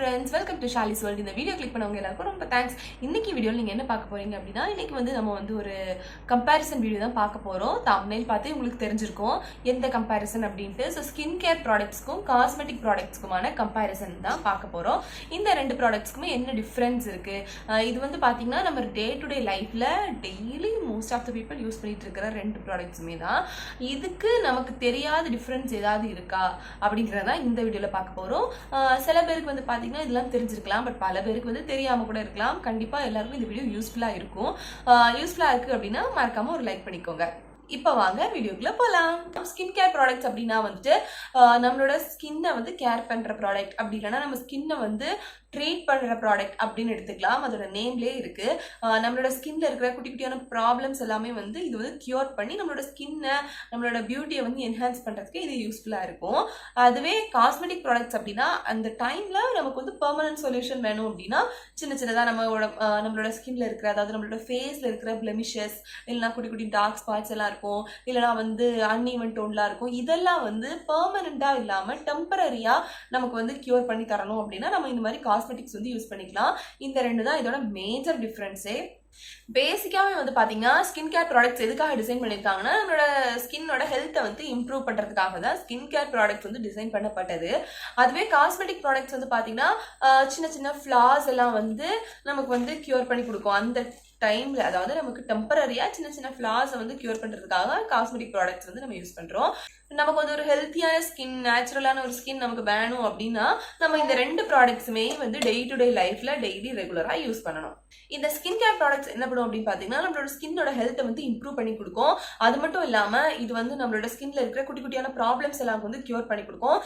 Friends welcome to Shali's world இந்த video click பண்ணவங்க எல்லாருக்கும் ரொம்ப தேங்க்ஸ் இன்னைக்கு வீடியோவில் நீங்கள் என்ன பார்க்க போறீங்க அப்படின்னா இன்னைக்கு வந்து நம்ம வந்து ஒரு கம்பேரிசன் வீடியோ தான் பார்க்க போகிறோம் தமிழ்நெல் பார்த்து உங்களுக்கு தெரிஞ்சிருக்கும். எந்த கம்பேரிசன் அப்படின்ட்டு? ஸோ ஸ்கின் கேர் ப்ராடக்ட்ஸ்க்கும் காஸ்மெட்டிக் ப்ராடக்ட்ஸ்க்குமான கம்பேரிசன் தான் பார்க்க போகிறோம் இந்த ரெண்டு ப்ராடக்ட்ஸ்க்குமே என்ன டிஃப்ரென்ஸ் இருக்குது இது வந்து பார்த்தீங்கன்னா நம்ம டே டு டே லைஃப்பில் daily most of the people use பண்ணிட்டு இருக்கிற ரெண்டு ப்ராடக்ட்ஸுமே தான். இதுக்கு நமக்கு தெரியாத டிஃப்ரென்ஸ் ஏதாவது இருக்கா அப்படிங்கிறத இந்த வீடியோவில் பார்க்க போகிறோம் சில பேருக்கு வந்து பார்த்தீங்கன்னா இதெல்லாம் தெரிஞ்சிருக்கலாம். பட் பல பேருக்கு வந்து தெரியாமல் கூட இருக்கலாம். கண்டிப்பாக எல்லாருக்கும் இந்த வீடியோ யூஸ்ஃபுல்லாக இருக்கும். யூஸ்ஃபுல்லாக இருக்குது அப்படின்னா மறக்காமல் ஒரு லைக் பண்ணிக்கோங்க. இப்போ வாங்க வீடியோக்குள்ள போகலாம் ஸ்கின் கேர் ப்ராடக்ட்ஸ் அப்படின்னா வந்துட்டு நம்மளோட ஸ்கின்னை வந்து கேர் பண்ணுற ப்ராடக்ட் அப்படி இல்லைன்னா நம்ம ஸ்கின்னை வந்து ட்ரீட் பண்ணுற ப்ராடக்ட் அப்படின்னு எடுத்துக்கலாம். அதோட நேம்லேயே இருக்குது நம்மளோட ஸ்கின்ல இருக்கிற குட்டி குட்டியான ப்ராப்ளம்ஸ் எல்லாமே வந்து இது வந்து க்யூர் பண்ணி நம்மளோட ஸ்கின்னை நம்மளோட பியூட்டியை வந்து என்ஹான்ஸ் பண்ணுறதுக்கு இது யூஸ்ஃபுல்லாக இருக்கும். அதுவே காஸ்மெட்டிக் ப்ராடக்ட்ஸ் அப்படின்னா அந்த டைமில் நமக்கு வந்து பெர்மனன்ட் சொல்யூஷன் வேணும் அப்படின்னா சின்ன சின்னதாக நம்மளோட நம்மளோட ஸ்கின்ல இருக்கிற அதாவது நம்மளோட ஃபேஸில் இருக்கிற பிளமிஷஸ் இல்லைனா குட்டி குட்டி டார்க் ஸ்பாட்ஸ் எல்லாம் இருக்கும் இல்லைனா வந்து அன்இவன் டோன்லாம் இருக்கும். இதெல்லாம் வந்து பெர்மனண்ட்டாக இல்லாமல் டெம்பரரியாக நமக்கு வந்து க்யூர் பண்ணி தரணும் அப்படின்னா நம்ம இந்த மாதிரி காஸ்மெட்டிக்ஸ் வந்து யூஸ் பண்ணிக்கலாம். இந்த ரெண்டு தான் இதோட மேஜர் டிஃப்ரென்ஸே பேசிக்காகவே வந்து பார்த்தீங்கன்னா ஸ்கின் கேர் ப்ராடக்ட்ஸ் எதுக்காக டிசைன் பண்ணியிருக்காங்கன்னா நம்மளோட ஸ்கின்னோட ஹெல்த்தை வந்து இம்ப்ரூவ் பண்ணுறதுக்காக தான் ஸ்கின் கேர் ப்ராடக்ட்ஸ் வந்து டிசைன் பண்ணப்பட்டது. அதுவே காஸ்மெட்டிக் ப்ராடக்ட்ஸ் வந்து பார்த்தீங்கன்னா சின்ன சின்ன ஃப்ளாஸ் எல்லாம் வந்து நமக்கு வந்து க்யூர் பண்ணி கொடுக்கும். அந்த டைமில் அதாவது நமக்கு டெம்பரரியாக சின்ன சின்ன ஃப்ளாஸை வந்து க்யூர் பண்ணுறதுக்காக காஸ்மெட்டிக் ப்ராடக்ட்ஸ் வந்து நம்ம யூஸ் பண்ணுறோம் நமக்கு வந்து ஒரு ஹெல்த்தியான ஸ்கின் நேச்சுரலான ஒரு ஸ்கின் நமக்கு வேணும் அப்படின்னா நம்ம இந்த ரெண்டு ப்ராடக்ட்ஸுமே வந்து டே டு டே லைஃப்பில் டெய்லி ரெகுலராக யூஸ் பண்ணணும். இந்த ஸ்கின் கேர் ப்ராடக்ட்ஸ் என்ன பண்ணும் அப்படின்னு பார்த்தீங்கன்னா நம்மளோட ஸ்கின்னோட ஹெல்த்தை வந்து இம்ப்ரூவ் பண்ணி கொடுக்கும். அது மட்டும் இல்லாமல் இது வந்து நம்மளோட ஸ்கின்ல இருக்கிற குட்டி குட்டியான ப்ராப்ளம்ஸ் எல்லாம் வந்து க்யூர் பண்ணி கொடுக்கும்.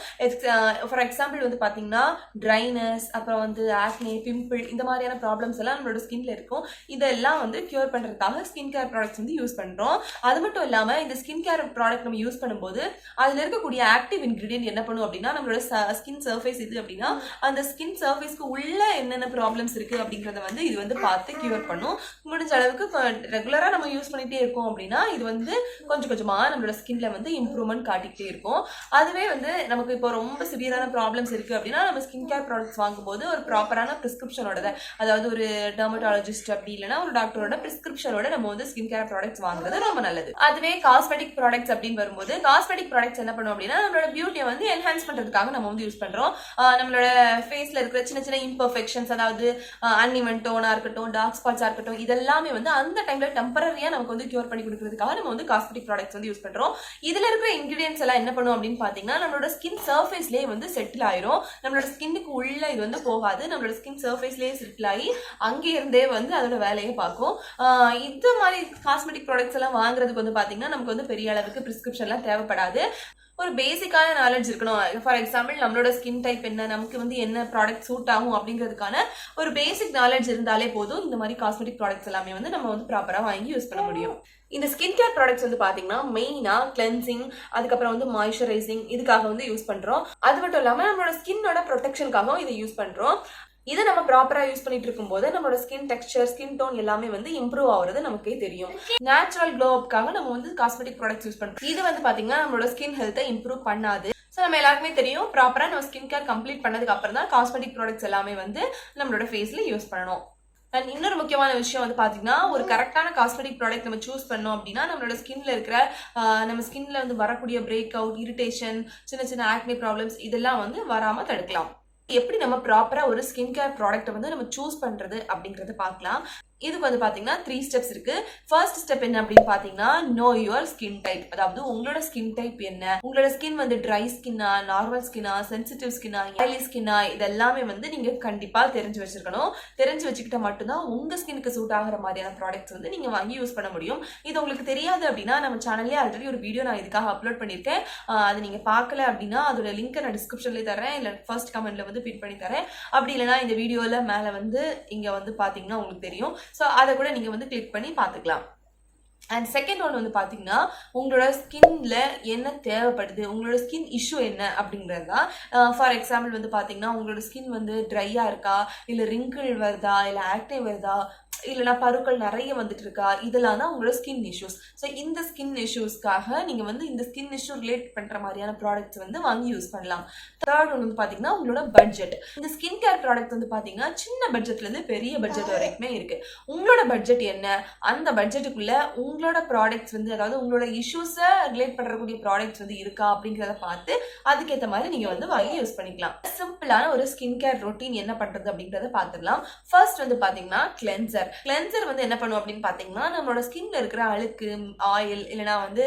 ஃபார் எக்ஸாம்பிள் வந்து பார்த்தீங்கன்னா ட்ரைனஸ் அப்புறம் வந்து ஆக்னே பிம்பிள் இந்த மாதிரியான ப்ராப்ளம்ஸ் எல்லாம் நம்மளோட ஸ்கின்ல இருக்கும். இதெல்லாம் வந்து க்யூர் பண்ணுறதுக்காக ஸ்கின் கேர் ப்ராடக்ட்ஸ் வந்து யூஸ் பண்ணுறோம் அது மட்டும் இல்லாமல் இந்த ஸ்கின் கேர் ப்ராடக்ட் நம்ம யூஸ் பண்ணும்போது அதில் இருக்கக்கூடிய ஆக்டிவ் இன்க்ரீடியன்ட் என்ன பண்ணும் அப்படின்னா நம்மளோட ஸ்கின் சர்ஃபேஸ் இது அப்படின்னா அந்த ஸ்கின் சர்ஃபேஸ்க்கு உள்ள என்னென்ன ப்ராப்ளம்ஸ் இருக்குது அப்படிங்கிறத வந்து இது வந்து பார்த்து க்யூர் பண்ணும். முடிஞ்ச அளவுக்கு ரெகுலராக நம்ம யூஸ் பண்ணிகிட்டே இருக்கோம் அப்படின்னா இது வந்து கொஞ்சம் கொஞ்சமாக நம்மளோட ஸ்கின்ல வந்து இம்ப்ரூவ்மெண்ட் காட்டிக்கிட்டே இருக்கும். அதுவே வந்து நமக்கு இப்போ ரொம்ப சிவியரான ப்ராப்ளம்ஸ் இருக்குது அப்படின்னா நம்ம ஸ்கின் கேர் ப்ராடக்ட்ஸ் வாங்கும்போது ஒரு ப்ராப்பரான ப்ரிஸ்கிரிப்ஷனோட அதாவது ஒரு டெர்மட்டாலஜிஸ்ட் அப்படி இல்லைன்னா ஒரு டாக்டரோட ப்ரிஸ்கிரிப்ஷனோட நம்ம வந்து ஸ்கின் கேர் ப்ராடக்ட்ஸ் வாங்குறது ரொம்ப நல்லது. அதுவே காஸ்மெட்டிக் ப்ராடக்ட்ஸ் அப்படின்னு வரும்போது காஸ்மெட்டிக் ப்ராடக்ட்ஸ் என்ன பண்ணும் அப்படின்னா நம்மளோட பியூட்டியை வந்து என்ஹான்ஸ் பண்ணுறதுக்காக நம்ம வந்து யூஸ் பண்ணுறோம் நம்மளோட ஃபேஸில் இருக்கிற சின்ன சின்ன இம்பர்ஃபெக்ஷன்ஸ் அதாவது அன்இவன் டோனாக இருக்கட்டும் டார்க் ஸ்பாட்ஸாக இருக்கட்டும் இதெல்லாமே வந்து அந்த டைமில் டெம்பரரியாக நமக்கு வந்து க்யூர் பண்ணி கொடுக்கறதுக்காக நம்ம வந்து காஸ்மெட்டிக் ப்ராடக்ட்ஸ் வந்து யூஸ் பண்ணுறோம் இதில் இருக்கிற இன்க்ரீடியன்ஸ் எல்லாம் என்ன பண்ணும் அப்படின்னு பார்த்தீங்கன்னா நம்மளோட ஸ்கின் சர்ஃபேஸ்லேயே வந்து செட்டில் ஆயிரும். நம்மளோட ஸ்கின்னுக்கு உள்ள இது வந்து போகாது. நம்மளோட ஸ்கின் சர்ஃபேஸ்லேயே செட்டில் ஆகி அங்கே இருந்தே வந்து அதோட வேலையை பார்க்கும். இது இந்த மாதிரி காஸ்மெட்டிக் ப்ராடக்ட்ஸ் எல்லாம் வாங்குறதுக்கு வந்து பார்த்தீங்கன்னா நமக்கு வந்து பெரிய அளவுக்கு ப்ரிஸ்கிரிப்ஷன்லாம் தேவைப்படாது. ஒரு பேசிக்கான நாலேஜ் இருக்கணும். ஃபார் எக்ஸாம்பிள் நம்மளோட ஸ்கின் டைப் என்ன நமக்கு வந்து என்ன ப்ராடக்ட் சூட் ஆகும் அப்படிங்கிறதுக்கான ஒரு பேசிக் நாலேஜ் இருந்தாலே போதும். இந்த மாதிரி காஸ்மெட்டிக் ப்ராடக்ட்ஸ் எல்லாமே வந்து நம்ம வந்து ப்ராப்பராக வாங்கி யூஸ் பண்ண முடியும். இந்த ஸ்கின் கேர் ப்ராடக்ட்ஸ் வந்து பார்த்தீங்கன்னா மெயினாக கிளென்சிங் அதுக்கப்புறம் வந்து மாய்ஸ்சரைசிங் இதுக்காக வந்து யூஸ் பண்ணுறோம் அது மட்டும் இல்லாமல் நம்மளோட ஸ்கின்னோட ப்ரொடெக்ஷனுக்காகவும் இதை யூஸ் பண்ணுறோம் இதை நம்ம ப்ராப்பராக யூஸ் பண்ணிட்டு இருக்கும்போது நம்மளோட ஸ்கின் டெக்ஸ்சர் ஸ்கின் டோன் எல்லாமே வந்து இம்ப்ரூவ் ஆகுறது நமக்கே தெரியும். நேச்சுரல் க்ளோவுக்காக நம்ம வந்து காஸ்மெட்டிக் ப்ராடக்ட்ஸ் யூஸ் பண்ணுறோம் இது வந்து பார்த்தீங்கன்னா நம்மளோட ஸ்கின் ஹெல்த்தை இம்ப்ரூவ் பண்ணாது. ஸோ நம்ம எல்லாருக்குமே தெரியும் ப்ராப்பராக நம்ம ஸ்கின் கேர் கம்ப்ளீட் பண்ணதுக்கு அப்புறம் தான் காஸ்மெட்டிக் ப்ராடக்ட்ஸ் எல்லாமே வந்து நம்மளோட ஃபேஸில் யூஸ் பண்ணணும். அண்ட் இன்னொரு முக்கியமான விஷயம் வந்து பார்த்தீங்கன்னா ஒரு கரெக்டான காஸ்மெட்டிக் ப்ராடக்ட் நம்ம சூஸ் பண்ணோம் அப்படின்னா நம்மளோட ஸ்கின்ல இருக்கிற நம்ம ஸ்கின்ல வந்து வரக்கூடிய பிரேக் அவுட் இரிட்டேஷன் சின்ன சின்ன ஆக்னி ப்ராப்ளம்ஸ் இதெல்லாம் வந்து வராமல் தடுக்கலாம். எப்படி நம்ம ப்ராப்பராக ஒரு ஸ்கின் கேர் ப்ராடக்ட்டை வந்து நம்ம சூஸ் பண்ணுறது அப்படிங்கிறத பார்க்கலாம். இதுக்கு வந்து பார்த்தீங்கன்னா த்ரீ ஸ்டெப்ஸ் இருக்கு. ஃபர்ஸ்ட் ஸ்டெப் என்ன அப்படின்னு பார்த்தீங்கன்னா நோ யுவர் ஸ்கின் டைப் அதாவது உங்களோட ஸ்கின் டைப் என்ன? உங்களோட ஸ்கின் வந்து ட்ரை ஸ்கின்னா நார்மல் ஸ்கின்னா சென்சிட்டிவ் ஸ்கின்னா ஆயிலி ஸ்கின்னா இதெல்லாமே வந்து நீங்க கண்டிப்பா தெரிஞ்சு வச்சிருக்கணும். தெரிஞ்சு வச்சுக்கிட்டா மட்டும்தான் உங்க ஸ்கினுக்கு சூட் ஆகிற மாதிரியான ப்ராடக்ட்ஸ் வந்து நீங்க வாங்கி யூஸ் பண்ண முடியும். இது உங்களுக்கு தெரியாது அப்படின்னா நம்ம சேனல்லே ஆல்ரெடி ஒரு வீடியோ நான் இதுக்காக அப்லோட் பண்ணியிருக்கேன். அது நீங்க பார்க்கல அப்படின்னா அதோட லிங்க்கை நான் டிஸ்கிரிப்ஷன்லேயே தரேன் இல்லை ஃபர்ஸ்ட் கமெண்ட்ல வந்து பின் பண்ணி தரேன் அப்படி இல்லைன்னா இந்த வீடியோல மேலே வந்து இங்க வந்து பாத்தீங்கன்னா உங்களுக்கு தெரியும். ஸோ அதை கூட நீங்கள் வந்து கிளிக் பண்ணி பார்த்துக்கலாம். அண்ட் செகண்ட் ஒன் வந்து பார்த்தீங்கன்னா உங்களோட ஸ்கின்ல என்ன தேவைப்படுது? உங்களோட ஸ்கின் இஷ்யூ என்ன அப்படிங்கிறது தான். Uh, ஃபார் எக்ஸாம்பிள் வந்து பார்த்தீங்கன்னா உங்களோட ஸ்கின் வந்து ட்ரையாக இருக்கா? இல்லை ரிங்கிள் வருதா? இல்லை ஆக்டிவ் வருதா? இல்லைனா பருக்கள் நிறைய வந்துட்டு இருக்கா இதெல்லாம் தான் உங்களோட ஸ்கின் இஷ்யூஸ் ஸோ இந்த ஸ்கின் இஷ்யூஸ்க்காக நீங்கள் வந்து இந்த ஸ்கின் இஷ்யூ ரிலேட் பண்ணுற மாதிரியான ப்ராடக்ட்ஸ் வந்து வாங்கி யூஸ் பண்ணலாம். தேர்ட் ஒன்று வந்து பார்த்தீங்கன்னா உங்களோட பட்ஜெட் இந்த ஸ்கின் கேர் ப்ராடக்ட் வந்து பார்த்தீங்கன்னா சின்ன பட்ஜெட்லேருந்து பெரிய பட்ஜெட் வரைக்குமே இருக்குது உங்களோட பட்ஜெட் என்ன? அந்த பட்ஜெட்டுக்குள்ளே உங்களோட ப்ராடக்ட்ஸ் வந்து அதாவது உங்களோட இஷ்யூஸை ரிலேட் பண்ணுறக்கூடிய ப்ராடக்ட்ஸ் வந்து இருக்கா அப்படிங்கிறத பார்த்து அதுக்கேற்ற மாதிரி நீங்கள் வந்து வாங்கி யூஸ் பண்ணிக்கலாம். சிம்பிளான ஒரு ஸ்கின் கேர் ரொட்டீன் என்ன பண்ணுறது அப்படிங்கிறத பார்த்துக்கலாம் ஃபர்ஸ்ட் வந்து பார்த்தீங்கன்னா கிளென்சர் கிளென்சர் வந்து என்ன பண்ணும் அப்படின்னு பார்த்தீங்கன்னா நம்மளோட ஸ்கின்ல இருக்கிற அழுக்கு ஆயில் இல்லைனா வந்து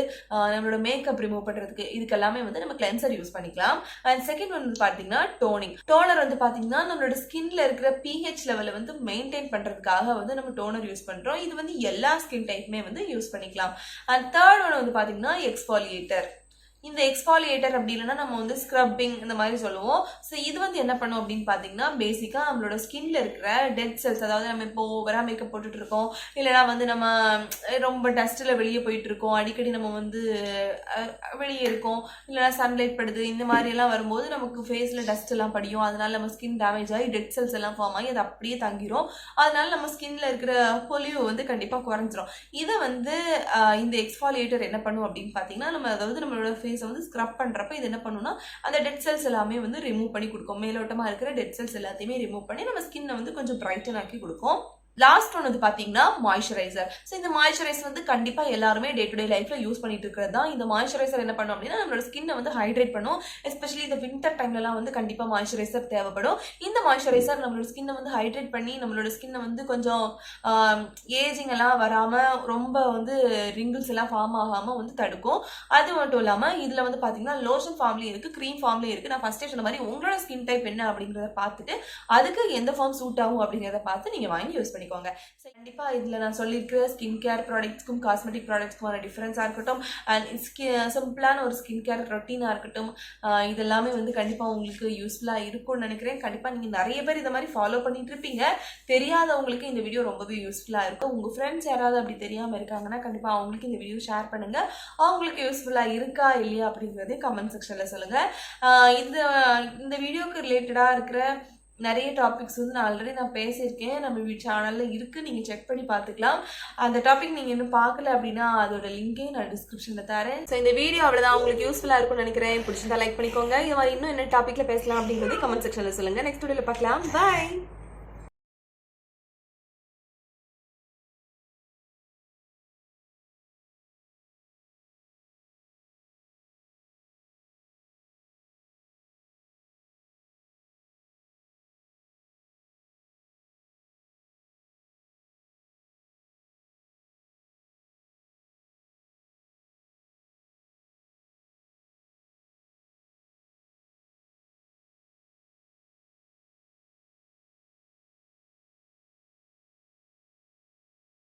நம்மளோட மேக்கப் ரிமூவ் பண்ணுறதுக்கு இதுக்கெல்லாமே வந்து நம்ம கிளென்சர் யூஸ் பண்ணிக்கலாம். அண்ட் செகண்ட் வந்து பார்த்தீங்கன்னா டோனிங் டோனர் வந்து பார்த்தீங்கன்னா நம்மளோட ஸ்கின்ல இருக்கிற பிஹெச் லெவலை வந்து மெயின்டைன் பண்ணுறதுக்காக வந்து நம்ம டோனர் யூஸ் பண்ணுறோம் இது வந்து எல்லா ஸ்கின் டைப்புமே வந்து யூஸ் பண்ணிக்கலாம். அண்ட் தேர்ட் ஒன்று வந்து பார்த்தீங்கன்னா எக்ஸ்பாலியேட்டர் இந்த எக்ஸ்பாலியேட்டர் அப்படி இல்லைன்னா நம்ம வந்து ஸ்க்ரப்பிங் இந்த மாதிரி சொல்லுவோம். ஸோ இது வந்து என்ன பண்ணும் அப்படின்னு பார்த்தீங்கன்னா பேசிக்காக நம்மளோட ஸ்கின்ல இருக்கிற டெட் செல்ஸ் அதாவது நம்ம இப்போ ஓவராக மேக்கப் போட்டுட்டு இருக்கோம் இல்லைனா வந்து நம்ம ரொம்ப டஸ்ட்டில் வெளியே போயிட்டு இருக்கோம் அடிக்கடி நம்ம வந்து வெளியே இருக்கோம் இல்லைனா சன்லைட் படுது இந்த மாதிரி எல்லாம் வரும்போது நமக்கு ஃபேஸில் டஸ்ட் எல்லாம் படியும். அதனால நம்ம ஸ்கின் டேமேஜ் ஆகி டெட் செல்ஸ் எல்லாம் ஃபார்ம் ஆகி அது அப்படியே தங்கிரும். அதனால நம்ம ஸ்கின்ல இருக்கிற பொலிவு வந்து கண்டிப்பாக குறைஞ்சிரும். இதை வந்து இந்த எக்ஸ்பாலியேட்டர் என்ன பண்ணும் அப்படின்னு பார்த்தீங்கன்னா நம்ம அதாவது நம்மளோட ஃபேஸை வந்து ஸ்க்ரப் பண்ணுறப்ப இது என்ன பண்ணுன்னா அந்த டெட் செல்ஸ் எல்லாமே வந்து ரிமூவ் பண்ணி கொடுக்கும். மேலோட்டமாக இருக்கிற டெட் செல்ஸ் எல்லாத்தையுமே ரிமூவ் பண்ணி நம்ம ஸ்கின்னை வந்து கொஞ்சம் பிரைட்டன் ஆக்கி கொடுக்கும். லாஸ்ட் ஒன் வந்து பார்த்தீங்கன்னா மாய்ஸ்சரைசர் ஸோ இந்த மாய்ஸ்சரைசர் வந்து கண்டிப்பாக எல்லாருமே டே டு டே லைஃப்பில் யூஸ் பண்ணிட்டு இருக்கிறது தான். இந்த மாய்ஸ்சரைசர் என்ன பண்ணும் அப்படின்னா நம்மளோட ஸ்கின்னை வந்து ஹைட்ரேட் பண்ணும். எஸ்பெஷலி இந்த வின்டர் டைம்லலாம் வந்து கண்டிப்பாக மாய்ஸ்சரைசர் தேவைப்படும். இந்த மாய்ஸ்சரைசர் நம்மளோட ஸ்கின்னை வந்து ஹைட்ரேட் பண்ணி நம்மளோட ஸ்கின்னை வந்து கொஞ்சம் ஏஜிங் எல்லாம் வராமல் ரொம்ப வந்து ரிங்கிள்ஸ் எல்லாம் ஃபார்ம் ஆகாமல் வந்து தடுக்கும். அது மட்டும் இல்லாமல் இதில் வந்து பார்த்தீங்கன்னா லோஷன் ஃபார்ம்லேயும் இருக்குது க்ரீம் ஃபார்ம்லேயும் இருக்குது நான் ஃபஸ்ட்டே சொன்ன மாதிரி உங்களோட ஸ்கின் டைப் என்ன அப்படிங்கிறத பார்த்துட்டு அதுக்கு எந்த ஃபார்ம் சூட் ஆகும் அப்படிங்கிறத பார்த்து நீங்கள் வாங்கி யூஸ் பண்ணிக்கோங்க. ஸோ கண்டிப்பாக இதில் நான் சொல்லியிருக்கிற ஸ்கின் கேர் ப்ராடக்ட்ஸ்க்கும் காஸ்மெட்டிக் ப்ராடக்ட்ஸ்க்குமான டிஃப்ரென்ஸாக இருக்கட்டும் அண்ட் ஸ்கி சிம்பிளான ஒரு ஸ்கின் கேர் ரொட்டீனாக இருக்கட்டும் இதெல்லாமே வந்து கண்டிப்பாக உங்களுக்கு யூஸ்ஃபுல்லாக இருக்கும்னு நினைக்கிறேன். கண்டிப்பாக நீங்கள் நிறைய பேர் இதை மாதிரி ஃபாலோ பண்ணிட்டு இருப்பீங்க. தெரியாதவங்களுக்கு இந்த வீடியோ ரொம்பவே யூஸ்ஃபுல்லாக இருக்கும். உங்கள் ஃப்ரெண்ட்ஸ் யாராவது அப்படி தெரியாமல் இருக்காங்கன்னா கண்டிப்பாக அவங்களுக்கு இந்த வீடியோ ஷேர் பண்ணுங்கள் அவங்களுக்கு யூஸ்ஃபுல்லாக இருக்கா இல்லையா அப்படிங்கிறதே கமெண்ட் செக்ஷனில் சொல்லுங்கள் இந்த இந்த வீடியோக்கு ரிலேட்டடாக இருக்கிற நிறைய டாபிக்ஸ் வந்து நான் ஆல்ரெடி நான் பேசியிருக்கேன். நம்ம சேனலில் இருக்குது நீங்கள் செக் பண்ணி பார்த்துக்கலாம். அந்த டாபிக் நீங்கள் இன்னும் பார்க்கல அப்படின்னா அதோட லிங்கையும் நான் டிஸ்கிரிப்ஷனில் தரேன். ஸோ இந்த வீடியோ அவ்வளோதான் உங்களுக்கு யூஸ்ஃபுல்லாக இருக்கும்னு நினைக்கிறேன். பிடிச்சிருந்தா லைக் பண்ணிக்கோங்க. இது மாதிரி இன்னும் என்ன டாப்பிக்கில் பேசலாம் அப்படிங்கிறது கமெண்ட் செக்ஷனில் சொல்லுங்கள் நெக்ஸ்ட் வீடியோவில் பார்க்கலாம். பாய்